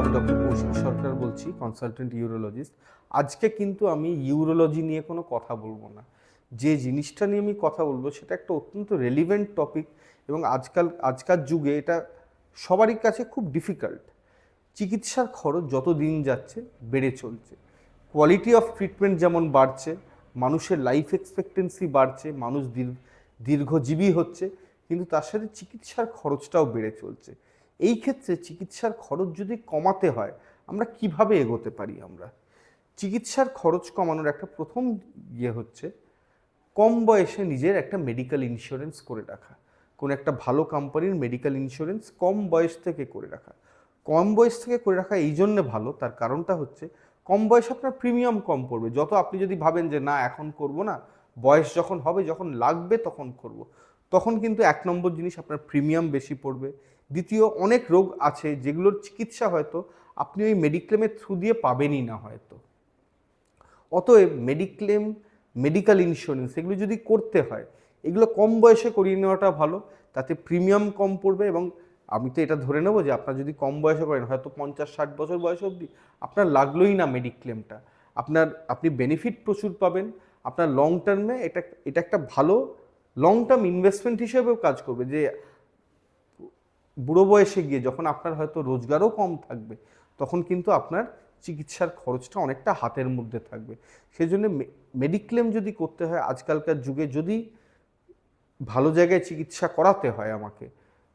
আমি ডক্টর কৌশিক সরকার বলছি consultant urologist আজকে কিন্তু আমি ইউরোলজি নিয়ে কোনো কথা বলব না। যে জিনিসটা নিয়ে আমি কথা বলব, সেটা একটা অত্যন্ত রেলিভেন্ট টপিক এবং আজকাল আজকাল যুগে এটা সবারই কাছে খুব ডিফিকাল্ট চিকিৎসার খরচ যত দিন যাচ্ছে, বেড়ে চলছে। কোয়ালিটি অফ ট্রিটমেন্ট যেমন বাড়ছে, মানুষের লাইফ এক্সপেক্টেন্সি বাড়ছে, মানুষ দীর্ঘ দীর্ঘজীবী হচ্ছে, কিন্তু তার সাথে চিকিৎসার খরচটাও বেড়ে চলছে। এই ক্ষেত্রে চিকিৎসার খরচ যদি কমাতে হয়, আমরা কীভাবে এগোতে পারি আমরা? চিকিৎসার খরচ কমানোর একটা প্রথম ইয়ে হচ্ছে, কম বয়সে নিজের একটা মেডিকেল ইন্স্যুরেন্স করে রাখা। কোনো একটা ভালো কোম্পানির মেডিকেল ইন্স্যুরেন্স কম বয়স থেকে করে রাখা। কম বয়স থেকে করে রাখা এই জন্যে ভালো, তার কারণটা হচ্ছে কম বয়সে আপনার প্রিমিয়াম কম পড়বে। যত আপনি যদি ভাবেন যে, না, এখন করব না। বয়স যখন হবে, যখন লাগবে তখন করব। তখন কিন্তু এক নম্বর জিনিস আপনার প্রিমিয়াম বেশি পড়বে। দ্বিতীয় অনেক রোগ আছে যেগুলোর চিকিৎসা হয়তো আপনি ওই মেডিক্লেমের থ্রু দিয়ে পাবেনই না হয়তো। অতএব মেডিক্লেম মেডিকেল ইন্স্যুরেন্স এগুলো যদি করতে হয়, এগুলো কম বয়সে করিয়ে নেওয়াটা ভালো, তাতে প্রিমিয়াম কম পড়বে এবং আমি তো এটা ধরে নেব যে আপনার যদি কম বয়সে করেন, হয়তো পঞ্চাশ, ষাট বছর বয়স অবধি, আপনার লাগলোই না মেডিক্লেমটা আপনার, আপনি বেনিফিট প্রচুর পাবেন, আপনার লং টার্মে এটা এটা একটা ভালো লং টার্ম ইনভেস্টমেন্ট হিসেবেও কাজ করবে যে বুড়ো বয়সে গিয়ে যখন আপনার হয়তো রোজগারও কম থাকবে, তখন কিন্তু আপনার চিকিৎসার খরচটা অনেকটা হাতের মধ্যে থাকবে। সেই জন্য মেডিক্লেম যদি করতে হয়, আজকালকার যুগে যদি ভালো জায়গায় চিকিৎসা করাতে হয় আমাকে,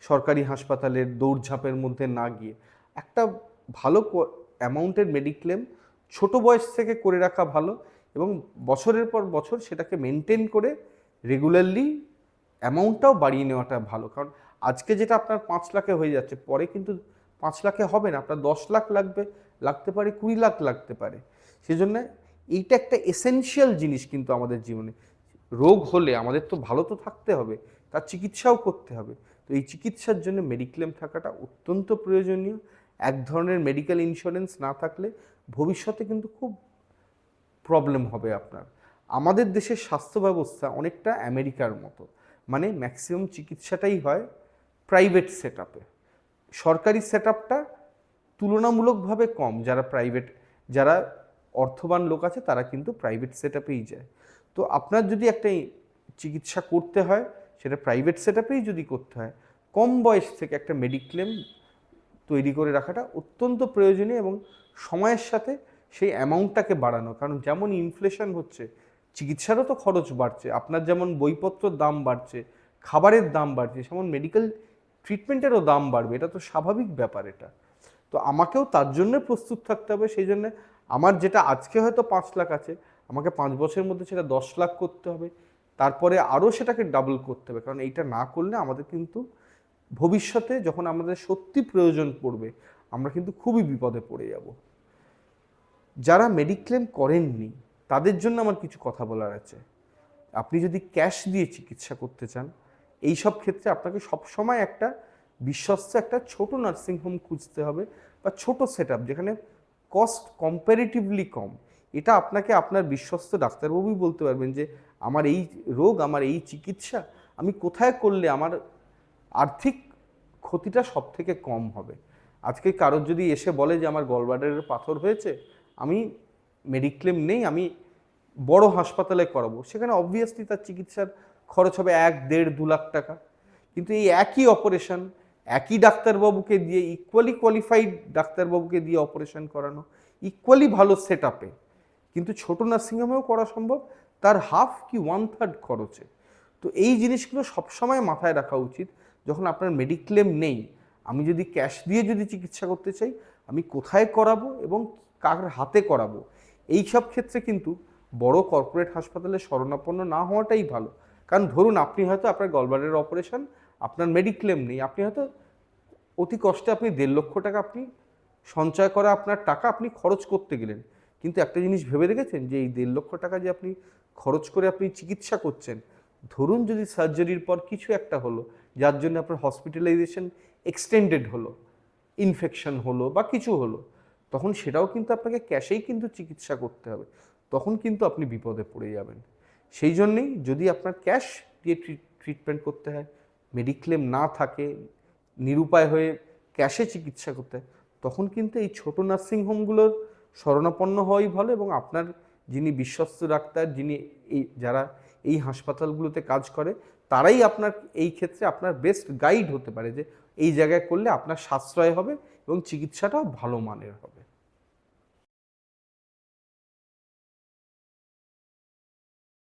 সরকারি হাসপাতালের দৌড়ঝাঁপের মধ্যে না গিয়ে, একটা ভালো অ্যামাউন্টের মেডিক্লেম ছোট বয়স থেকে করে রাখা ভালো এবং বছরের পর বছর সেটাকে মেনটেন করে রেগুলারলি অ্যামাউন্টটাও বাড়িয়ে নেওয়াটা ভালো। কারণ আজকে যেটা আপনার পাঁচ লাখে হয়ে যাচ্ছে, পরে কিন্তু পাঁচ লাখে হবে না, আপনার দশ লাখ লাগবে, লাগতে পারে, কুড়ি লাখ লাগতে পারে। সেই জন্য এইটা একটা এসেনশিয়াল জিনিস কিন্তু আমাদের জীবনে। রোগ হলে আমাদের তো ভালো তো থাকতে হবে, তার চিকিৎসাও করতে হবে। তো এই চিকিৎসার জন্য মেডিক্লেম থাকাটা অত্যন্ত প্রয়োজনীয়। এক ধরনের মেডিকেল ইন্স্যুরেন্স না থাকলে ভবিষ্যতে কিন্তু খুব প্রবলেম হবে আপনার। আমাদের দেশের স্বাস্থ্য ব্যবস্থা অনেকটা আমেরিকার মতো। মানে ম্যাক্সিমাম চিকিৎসাটাই হয় প্রাইভেট সেট সরকারি সেট আপটা তুলনামূলকভাবে কম, যারা প্রাইভেট যারা অর্থবান লোক আছে, তারা কিন্তু প্রাইভেট সেট আপেই যায়। তো আপনার যদি একটা চিকিৎসা করতে হয়, সেটা প্রাইভেট সেট আপেই যদি করতে হয়, কম বয়স থেকে একটা মেডিক্লেম তৈরি করে রাখাটা অত্যন্ত প্রয়োজনীয় এবং সময়ের সাথে সেই অ্যামাউন্টটাকে বাড়ানো। কারণ যেমন ইনফ্লেশন হচ্ছে, চিকিৎসারও তো খরচ বাড়ছে, আপনার যেমন বইপত্রর দাম বাড়ছে, খাবারের দাম বাড়ছে যেমন মেডিকেল ট্রিটমেন্টেরও দাম বাড়বে, এটা তো স্বাভাবিক ব্যাপার এটা। তো আমাকেও তার জন্য প্রস্তুত থাকতে হবে, সেই জন্য আমার যেটা আজকে হয়তো পাঁচ লাখ আছে, আমাকে পাঁচ বছরের মধ্যে সেটা দশ লাখ করতে হবে, তারপরে আরও সেটাকে ডাবল করতে হবে, কারণ এইটা না করলে আমাদের কিন্তু ভবিষ্যতে যখন আমাদের সত্যি প্রয়োজন পড়বে, আমরা কিন্তু খুবই বিপদে পড়ে যাব। যারা মেডিক্লেম করেননি, তাদের জন্য আমার কিছু কথা বলার আছে। আপনি যদি ক্যাশ দিয়ে চিকিৎসা করতে চান এই সব ক্ষেত্রে আপনাকে সবসময় একটা বিশ্বস্ত একটা ছোট নার্সিংহোম খুঁজতে হবে বা ছোট সেট যেখানে কস্ট কম্পারেটিভলি কম। এটা আপনাকে আপনার বিশ্বস্ত ডাক্তারবাবুই বলতে পারবেন যে, আমার এই রোগ, আমার এই চিকিৎসা, আমি কোথায় করলে আমার আর্থিক ক্ষতিটা সব থেকে কম হবে? আজকে কারোর যদি এসে বলে যে, আমার গলবাডারের পাথর হয়েছে, আমি মেডিক্লেম নেই, আমি বড় হাসপাতালে করাবো। সেখানে অবভিয়াসলি তার চিকিৎসার খরচ হবে এক, দেড়, দু লাখ টাকা। কিন্তু এই একই অপারেশন একই ডাক্তারবাবুকে দিয়ে ইকুয়ালি কোয়ালিফাইড ডাক্তারবাবুকে দিয়ে অপারেশন করানো ইকুয়ালি ভালো সেট আপে কিন্তু ছোটো নার্সিংহোমেও করা সম্ভব, তার হাফ কি ওয়ান থার্ড খরচে। তো এই জিনিসগুলো সবসময় মাথায় রাখা উচিত, যখন আপনার মেডিক্লেম নেই, আমি যদি ক্যাশ দিয়ে যদি চিকিৎসা করতে চাই, আমি কোথায় করাবো এবং কার হাতে করাবো? এই সব ক্ষেত্রে কিন্তু বড় কর্পোরেট হাসপাতালে শরণাপন্ন না হওয়াটাই ভালো। কারণ ধরুন আপনি হয়তো আপনার গলবারের অপারেশন আপনার মেডিক্লেম নেই, আপনি হয়তো অতি কষ্টে আপনি দেড় লক্ষ টাকা আপনি সঞ্চয় করা আপনার টাকা আপনি খরচ করতে গেলেন। কিন্তু একটা জিনিস ভেবে দেখেছেন যে এই দেড় লক্ষ টাকা যে আপনি খরচ করে আপনি চিকিৎসা করছেন, ধরুন যদি সার্জারির পর কিছু একটা হলো, যার জন্য আপনার হসপিটালাইজেশন এক্সটেন্ডেড হলো ইনফেকশন হলো বা কিছু হলো, তখন সেটাও কিন্তু আপনাকে ক্যাশেই কিন্তু চিকিৎসা করতে হবে, তখন কিন্তু আপনি বিপদে পড়ে যাবেন। সেই জন্যেই যদি আপনার ক্যাশ দিয়ে ট্রিটমেন্ট করতে হয়, মেডিক্লেম না থাকে, নিরুপায় হয়ে ক্যাশে চিকিৎসা করতে হয়, তখন কিন্তু এই ছোট নার্সিংহোমগুলোর শরণাপন্ন হওয়াই ভালো এবং আপনার যিনি বিশ্বস্ত ডাক্তার, যিনি এই, যারা এই হাসপাতালগুলোতে কাজ করে, তারাই আপনার এই ক্ষেত্রে আপনার বেস্ট গাইড হতে পারে যে এই জায়গায় করলে আপনার সাশ্রয় হবে এবং চিকিৎসাটাও ভালো মানের হবে।